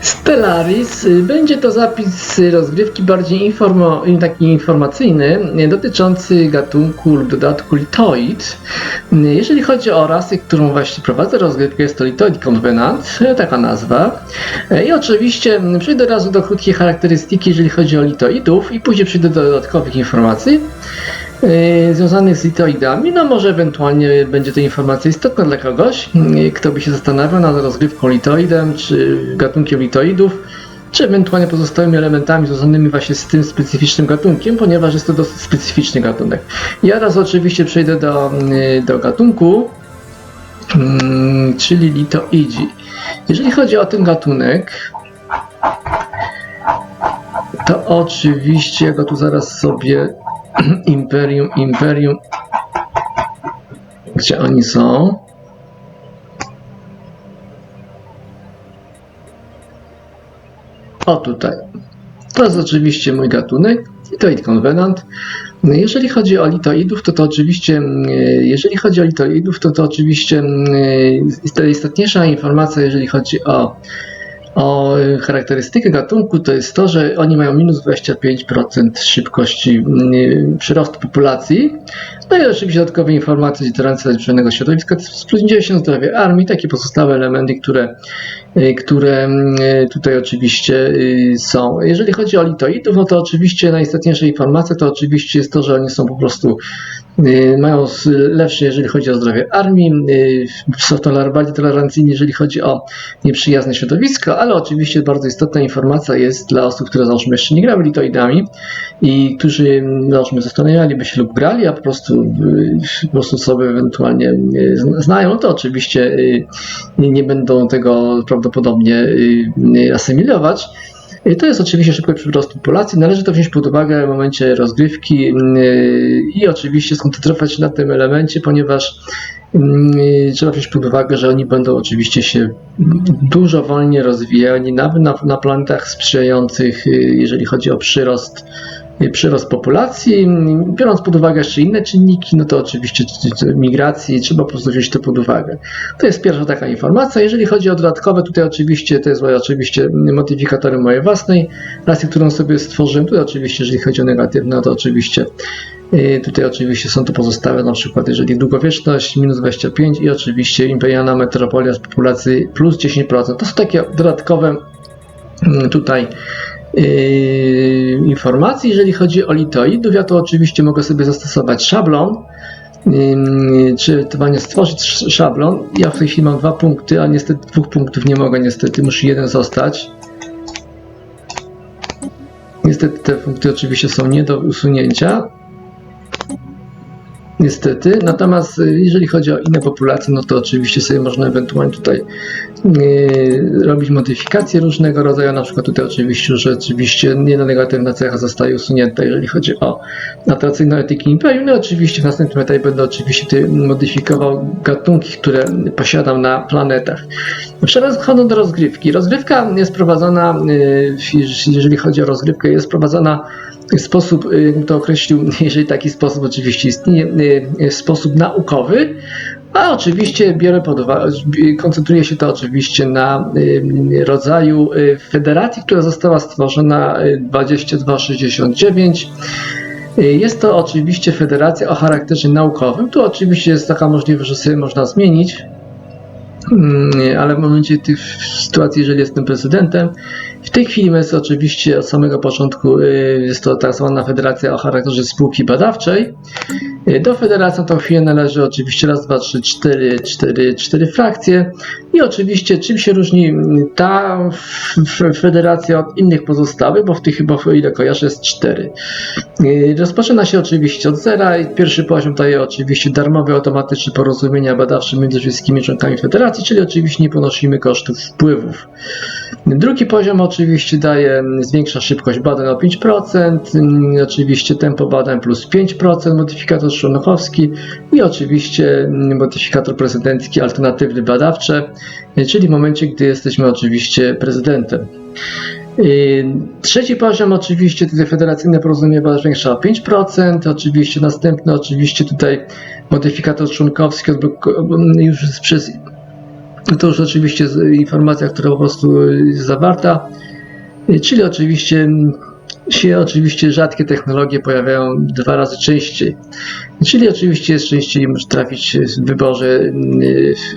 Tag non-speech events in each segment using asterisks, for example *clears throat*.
Stellaris y, będzie to zapis rozgrywki bardziej informo, taki informacyjny y, dotyczący gatunku lub dodatku Litoid. Y, Jeżeli chodzi o rasę, którą właśnie prowadzę rozgrywkę, jest to Litoid Convenant, y, taka nazwa. Y, I oczywiście y, przejdę od razu do krótkiej charakterystyki, jeżeli chodzi o litoidów i później przejdę do dodatkowych informacji y, związanych z litoidami. No może ewentualnie będzie to informacja istotna dla kogoś, y, kto by się zastanawiał nad rozgrywką litoidem, czy gatunkiem litoidów, czy ewentualnie pozostałymi elementami związanymi właśnie z tym specyficznym gatunkiem, ponieważ jest to dosyć specyficzny gatunek. Ja raz oczywiście przejdę do, y, do gatunku, mm, czyli litoidzi. Jeżeli chodzi o ten gatunek, to oczywiście ja go tu zaraz sobie *clears throat* Imperium, Imperium. Gdzie oni są? O tutaj. To jest oczywiście mój gatunek, Litoid Convenant. Jeżeli chodzi o litoidów, to to oczywiście, mm, jeżeli chodzi o litoidów, to to oczywiście mm, to istotniejsza informacja, jeżeli chodzi o o charakterystykę gatunku to jest to, że oni mają minus 25% szybkości mm, przyrostu populacji. No i oczywiście dodatkowe informacje tolerancji zbliżonego środowiska, plus 90 zdrowie armii, takie pozostałe elementy, które, y, które mm, tutaj oczywiście y, są. Jeżeli chodzi o litoidów, no to oczywiście najistotniejsza informacja to oczywiście jest to, że oni są po prostu y, mają lepsze, jeżeli chodzi o zdrowie armii, y, są toler- bardziej tolerancyjni, jeżeli chodzi o nieprzyjazne środowisko, ale oczywiście bardzo istotna informacja jest dla osób, które załóżmy jeszcze nie grały litoidami i którzy załóżmy zastanawialiby się lub grali, a po prostu, y, po prostu sobie ewentualnie y, zna- znają, to oczywiście y, nie będą tego prawdopodobnie y, y, asymilować. To jest oczywiście szybki przyrost populacji. Należy to wziąć pod uwagę w momencie rozgrywki yy, i oczywiście skoncentrować się na tym elemencie, ponieważ trzeba wziąć pod uwagę, że oni będą oczywiście się dużo wolniej rozwijani, nawet na, na planetach sprzyjających, jeżeli chodzi o przyrost przyrost populacji, biorąc pod uwagę jeszcze inne czynniki, no to oczywiście migracji, trzeba po prostu wziąć to pod uwagę. To jest pierwsza taka informacja. Jeżeli chodzi o dodatkowe, tutaj oczywiście to jest oczywiście modyfikatory mojej własnej rasy, którą sobie stworzyłem. Tutaj oczywiście, jeżeli chodzi o negatywne, no to oczywiście yy, tutaj oczywiście są to pozostałe, na przykład jeżeli długowieczność minus 25 i oczywiście imperialna metropolia z populacji plus 10%. To są takie dodatkowe mm, tutaj yy, informacje. Jeżeli chodzi o litoidów, ja to oczywiście mogę sobie zastosować szablon, Ym, czy ewentualnie stworzyć sz- szablon. Ja w tej chwili mam dwa punkty, a niestety dwóch punktów nie mogę, niestety musi jeden zostać. Niestety te punkty oczywiście są nie do usunięcia. Niestety. Natomiast y, jeżeli chodzi o inne populacje, no to oczywiście sobie można ewentualnie tutaj robić modyfikacje różnego rodzaju. Na przykład tutaj oczywiście, że oczywiście jedna negatywna cecha zostaje usunięta, jeżeli chodzi o atracyjną etyki imperium. No oczywiście w następnym etapie będę oczywiście modyfikował gatunki, które posiadam na planetach. Przechodząc do rozgrywki. Rozgrywka jest prowadzona, y, jeżeli chodzi o rozgrywkę, jest prowadzona sposób, y, to określił, *laughs* jeżeli taki sposób oczywiście istnieje, sposób naukowy, a oczywiście biorę pod uwagę, koncentruje się to oczywiście na y, rodzaju y, federacji, która została stworzona y, 2269. Y, Jest to oczywiście federacja o charakterze naukowym. Tu oczywiście jest taka możliwość, że sobie można zmienić, Mm, ale w momencie tych sytuacji, jeżeli jestem prezydentem, w tej chwili jest oczywiście od samego początku y, jest to tak zwana federacja o charakterze spółki badawczej. Y, Do federacji na tą chwilę należy oczywiście raz, dwa, trzy, cztery, cztery, cztery frakcje i oczywiście czym się różni mm, ta federacja od innych pozostałych, bo w tych chyba o ile kojarzę jest cztery. Y, Rozpoczyna się oczywiście od zera i pierwszy poziom daje oczywiście darmowe automatyczne porozumienia badawcze między wszystkimi członkami federacji, czyli oczywiście nie ponosimy kosztów wpływów. Drugi poziom oczywiście daje, mm, zwiększa szybkość badań o 5%, mm, oczywiście tempo badań plus 5%, modyfikator szonachowski i oczywiście mm, modyfikator prezydencki alternatywny badawcze, czyli w momencie, gdy jesteśmy oczywiście prezydentem. Trzeci poziom oczywiście tutaj federacyjne porozumienie zwiększa o 5%, oczywiście następny oczywiście tutaj modyfikator członkowski już przez To już oczywiście informacja, która po prostu jest zawarta. Czyli oczywiście się oczywiście rzadkie technologie pojawiają dwa razy częściej. Czyli oczywiście jest częściej trafić w wyborze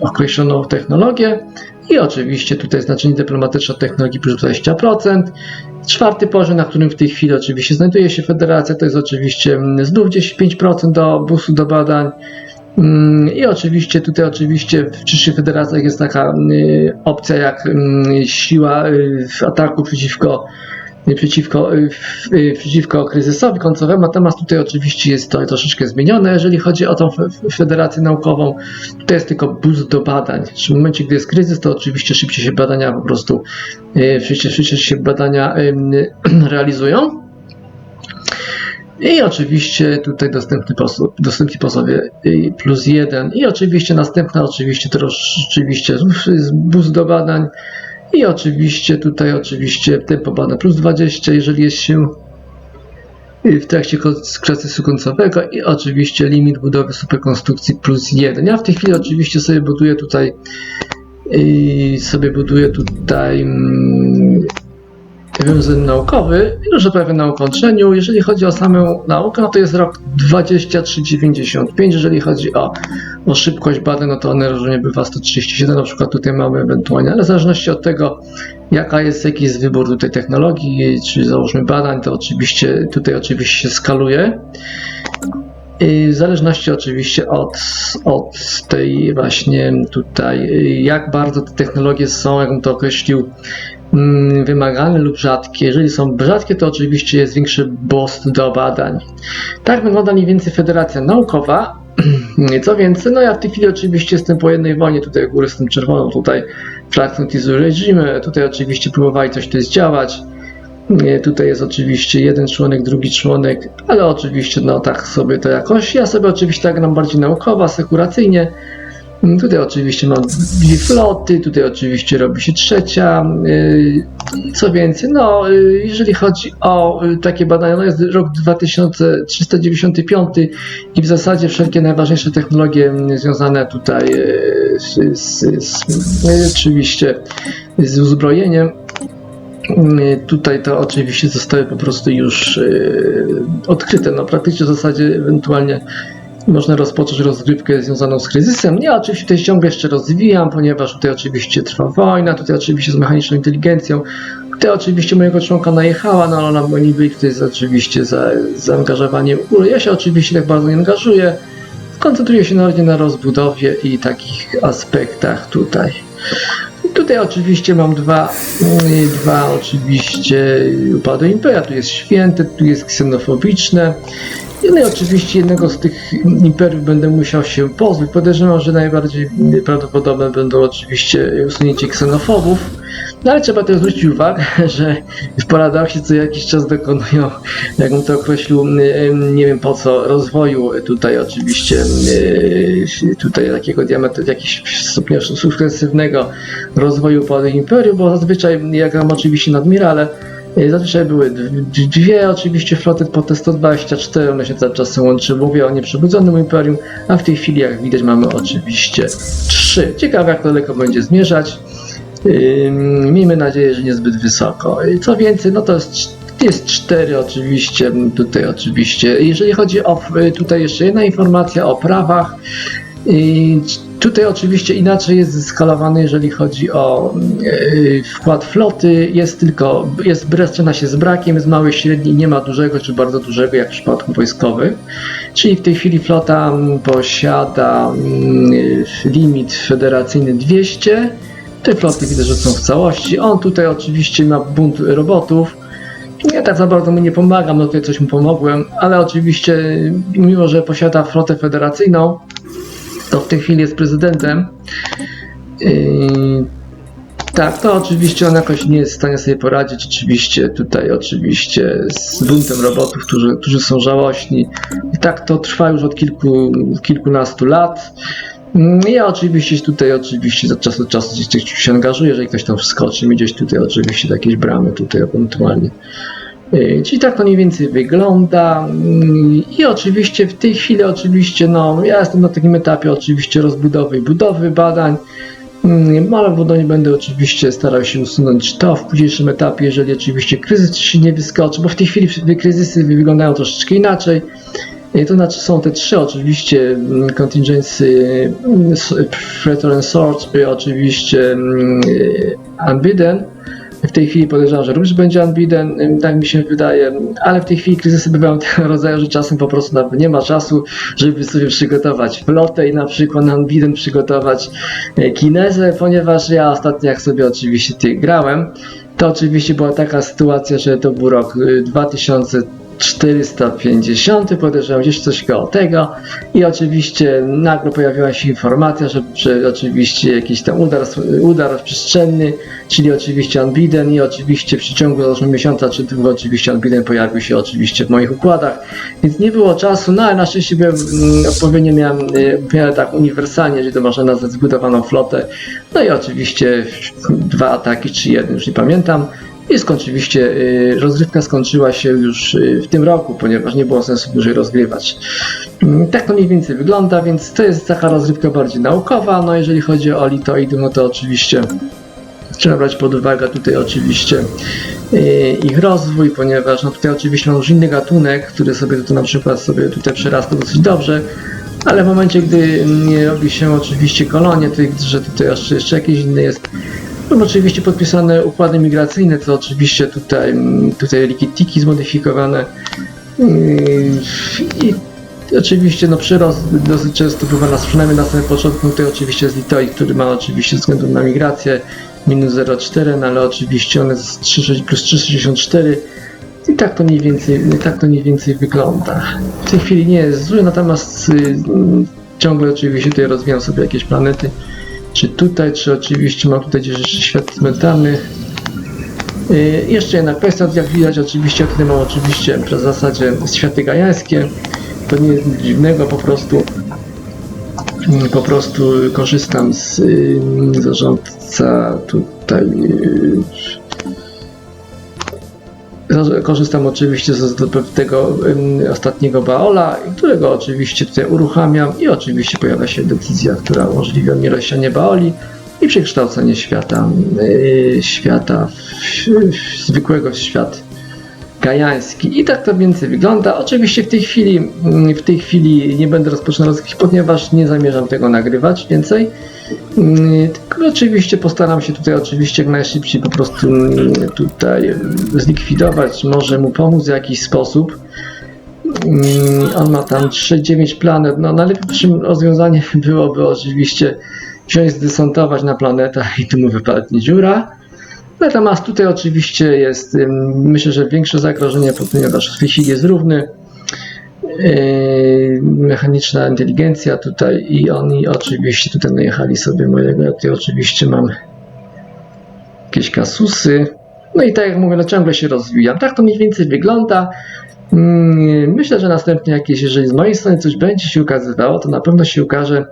określoną technologię i oczywiście tutaj znaczenie dyplomatyczne technologii plus 20%. Czwarty poziom, na którym w tej chwili oczywiście znajduje się federacja, to jest oczywiście znów gdzieś 5% do busu do badań. Mm, I oczywiście tutaj oczywiście w przyszłych federacjach jest taka y, opcja jak mm, siła y, w ataku przeciwko y, przeciwko, y, przeciwko kryzysowi końcowemu, natomiast tutaj oczywiście jest to troszeczkę zmienione, jeżeli chodzi o tą fe- fe- federację naukową. To jest tylko boost do badań. W momencie, gdy jest kryzys, to oczywiście szybciej się badania po prostu, szybciej, szybciej się badania *clears throat* realizują. I oczywiście tutaj dostępny posł, dostępni posłowie plus jeden. I oczywiście następna, oczywiście to rzeczywiście jest boost do badań. I oczywiście tutaj oczywiście tempo badań plus 20, jeżeli jest się w trakcie procesu końcowego i oczywiście limit budowy superkonstrukcji plus 1. Ja w tej chwili oczywiście sobie buduję tutaj sobie buduję tutaj wiązek naukowy, już prawie na ukończeniu. Jeżeli chodzi o samą naukę, no to jest rok 2395. Jeżeli chodzi o, o szybkość badań, no to one różnie bywa 137, na przykład tutaj mamy ewentualnie, ale w zależności od tego, jaka jest, jaki jest wybór tutaj technologii, czy załóżmy badań, to oczywiście tutaj oczywiście się skaluje. W zależności oczywiście od, od tej właśnie tutaj, jak bardzo te technologie są, jakbym to określił, wymagane lub rzadkie. Jeżeli są rzadkie, to oczywiście jest większy boost do badań. Tak wygląda mniej więcej federacja naukowa. *clears throat* Co więcej, no ja w tej chwili oczywiście jestem po jednej wojnie, tutaj u góry z tym czerwoną, tutaj frakcją Tizu Regime, tutaj oczywiście próbowali coś tu zdziałać. Tutaj jest oczywiście jeden członek, drugi członek, ale oczywiście no tak sobie to jakoś. Ja sobie oczywiście tak gram bardziej naukowo, asekuracyjnie. Mm, Tutaj oczywiście mam dwie floty, tutaj oczywiście robi się trzecia. Yy, Co więcej, no yy, jeżeli chodzi o yy, takie badania, no jest rok 2395 i w zasadzie wszelkie najważniejsze technologie mm, związane tutaj z, z, z, oczywiście z uzbrojeniem Y, Tutaj to oczywiście zostały po prostu już y, odkryte. No, praktycznie w zasadzie ewentualnie można rozpocząć rozgrywkę związaną z kryzysem. Ja oczywiście to ciągle jeszcze rozwijam, ponieważ tutaj oczywiście trwa wojna, tutaj oczywiście z mechaniczną inteligencją. Tutaj oczywiście mojego członka najechała, no ale ona niby jest oczywiście za, zaangażowanie w górę. Ja się oczywiście tak bardzo nie angażuję. Koncentruję się bardziej na rozbudowie i takich aspektach tutaj. Tutaj oczywiście mam dwa, mm, dwa oczywiście upady impera. Tu jest święte, tu jest ksenofobiczne. No i oczywiście jednego z tych imperiów będę musiał się pozbyć. Podejrzewam, że najbardziej prawdopodobne będą oczywiście usunięcie ksenofobów. No ale trzeba też zwrócić uwagę, *laughs* że w paradoksie co jakiś czas dokonują, jakbym to określił, nie wiem po co, rozwoju tutaj oczywiście e, tutaj takiego diametru, jakiegoś stopnia sukcesywnego rozwoju po imperium, bo zazwyczaj, jak mam oczywiście na admirale, e, Zazwyczaj były dwie oczywiście floty po te 124, one się cały czas łączy. Mówię o nieprzebudzonym imperium, a w tej chwili jak widać mamy oczywiście trzy. Ciekawe jak daleko będzie zmierzać. Miejmy nadzieję, że niezbyt wysoko. Co więcej, no to jest, jest cztery oczywiście, tutaj oczywiście. Jeżeli chodzi o, y, tutaj jeszcze jedna informacja o prawach. Tutaj oczywiście inaczej jest zeskalowany, jeżeli chodzi o y, wkład floty. Jest tylko, jest zaczyna się z brakiem, jest mały, średni, nie ma dużego czy bardzo dużego jak w przypadku wojskowych. Czyli w tej chwili flota mm, posiada mm, limit federacyjny 200. Te floty widzę, że są w całości. On tutaj oczywiście ma bunt robotów. Ja tak za bardzo mu nie pomagam, no tutaj coś mu pomogłem, ale oczywiście mimo, że posiada flotę federacyjną, to w tej chwili jest prezydentem. Yy, tak, to oczywiście on jakoś nie jest w stanie sobie poradzić. Oczywiście tutaj oczywiście z buntem robotów, którzy, którzy są żałośni. I tak to trwa już od kilku, kilkunastu lat. Mm, Ja oczywiście tutaj oczywiście od czasu do czasu gdzieś się angażuję, jeżeli ktoś tam wskoczy mi gdzieś tutaj oczywiście jakieś bramy tutaj ewentualnie. Yy, Czyli tak to mniej więcej wygląda. Mm, I oczywiście w tej chwili oczywiście no ja jestem na takim etapie oczywiście rozbudowy i budowy badań. Mm, Ale w będę oczywiście starał się usunąć to w późniejszym etapie, jeżeli oczywiście kryzys się nie wyskoczy, bo w tej chwili kryzysy wyglądają troszeczkę inaczej. I To znaczy są te trzy oczywiście mm, contingency, Pretor and i oczywiście mm, y, Unbidden. W tej chwili podejrzewam, że również będzie unbidden, tak mi się wydaje, ale w tej chwili kryzysy bywają *laughs* tego rodzaju, że czasem po prostu nie ma czasu, żeby sobie przygotować flotę i na przykład na unbidden przygotować e, kinezę, ponieważ ja ostatnio jak sobie oczywiście grałem, to oczywiście była taka sytuacja, że to był rok y, 2000 450, podejrzewam gdzieś coś koło tego. I oczywiście nagle pojawiła się informacja, że, że oczywiście jakiś tam udar, udar przestrzenny, czyli oczywiście Unbidden i oczywiście w przeciągu załóżmy miesiąca czy dwóch oczywiście Unbidden pojawił się oczywiście w moich układach, więc nie było czasu, no ale na szczęście byłem, mm, odpowiednio miałem, y, miałem tak uniwersalnie, jeżeli to można nazwać, zbudowaną flotę, no i oczywiście dwa ataki czy jeden, już nie pamiętam, Sk- oczywiście y, rozgrywka skończyła się już y, w tym roku, ponieważ nie było sensu dłużej rozgrywać. Mm, Tak to mniej więcej wygląda, więc to jest taka rozgrywka bardziej naukowa. No jeżeli chodzi o litoidy, no to oczywiście trzeba brać pod uwagę tutaj oczywiście y, ich rozwój, ponieważ no tutaj oczywiście mam już inny gatunek, który sobie tutaj na przykład sobie tutaj przerasta dosyć dobrze, ale w momencie, gdy nie robi się oczywiście kolonie, to widzę, że tutaj jeszcze, jeszcze jakiś inny jest. Mam oczywiście podpisane układy migracyjne, co oczywiście tutaj, mm, tutaj likitiki zmodyfikowane. Yy, I oczywiście no, przyrost dosyć często bywa nas, przynajmniej na samym początku, tutaj oczywiście jest Litoid, który ma oczywiście względu na migrację minus 0,4, no ale oczywiście one jest 3, plus 3,64 i tak to mniej więcej, tak to mniej więcej wygląda. W tej chwili nie jest zły, natomiast y, mm, ciągle oczywiście tutaj rozwijam sobie jakieś planety. Czy tutaj, czy oczywiście mam tutaj gdzieś jeszcze świat mentalny. Y, Jeszcze jedna kwestia, jak widać oczywiście, tutaj mam oczywiście w zasadzie światy gajańskie. To nie jest nic dziwnego, po prostu mm, po prostu korzystam z y, zarządca tutaj y, Korzystam oczywiście z z tego ostatniego Baola, którego oczywiście tutaj uruchamiam i oczywiście pojawia się decyzja, która umożliwia mi rozsianie Baoli i przekształcenie świata, yy, świata w, w zwykłego w świat gajański. I tak to więcej wygląda. Oczywiście w tej chwili, mm, w tej chwili nie będę rozpoczynał rozgrywki, ponieważ nie zamierzam tego nagrywać więcej. Mm, Tylko oczywiście postaram się tutaj oczywiście jak najszybciej po prostu mm, tutaj zlikwidować, może mu pomóc w jakiś sposób. On ma tam 3-9 planet, no najlepszym rozwiązaniem *laughs* byłoby oczywiście wziąć, zdesantować na planetę i tu mu wypadnie dziura. Natomiast tutaj oczywiście jest, myślę, że większe zagrożenie, ponieważ w tej chwili jest równy. Yy, mechaniczna inteligencja tutaj i oni oczywiście tutaj najechali sobie mojego, ja tutaj oczywiście mam jakieś kasusy. No i tak jak mówię, no ciągle się rozwijam. Tak to mniej więcej wygląda. Mm, Myślę, że następnie jakieś, jeżeli z mojej strony coś będzie się ukazywało, to na pewno się ukaże yy,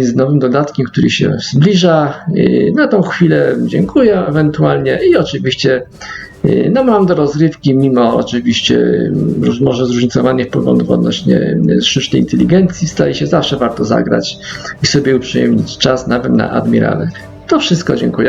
z nowym dodatkiem, który się zbliża. Na tą chwilę dziękuję ewentualnie i oczywiście yy, no mam do rozrywki, mimo oczywiście może zróżnicowanych poglądów odnośnie yy, sztucznej inteligencji, staje się zawsze warto zagrać i sobie uprzyjemnić czas nawet na admirale. To wszystko, dziękuję.